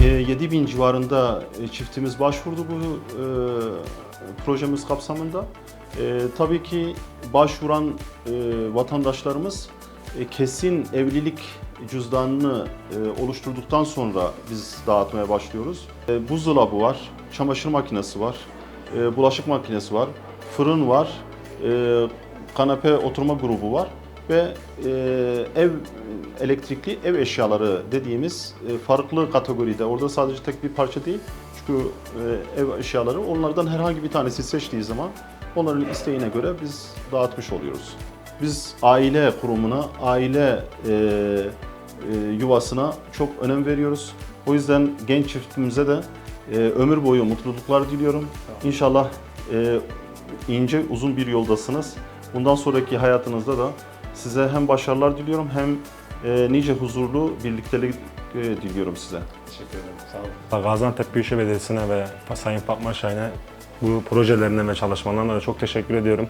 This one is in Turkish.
7000 civarında e, çiftimiz başvurdu bu e, projemiz kapsamında. E, tabii ki başvuran e, vatandaşlarımız e, kesin evlilik cüzdanını e, oluşturduktan sonra biz dağıtmaya başlıyoruz. E, buzdolabı var, çamaşır makinesi var, e, bulaşık makinesi var, fırın var, e, kanepe oturma grubu var ve e, ev elektrikli ev eşyaları dediğimiz e, farklı kategoride. Orada sadece tek bir parça değil. Çünkü e, ev eşyaları onlardan herhangi bir tanesi seçtiği zaman onların isteğine göre biz dağıtmış oluyoruz. Biz aile kurumuna, aile e, e, yuvasına çok önem veriyoruz. O yüzden genç çiftimize de e, ömür boyu mutluluklar diliyorum. İnşallah e, ince uzun bir yoldasınız. Bundan sonraki hayatınızda da size hem başarılar diliyorum hem e, nice huzurlu birliktelik e, diliyorum size. Teşekkür ederim. Sağ olun. Gaziantep Büyükşehir Belediyesi'ne ve Sayın Fatma Şahin'e bu projelerine ve çalışmalarına da çok teşekkür ediyorum.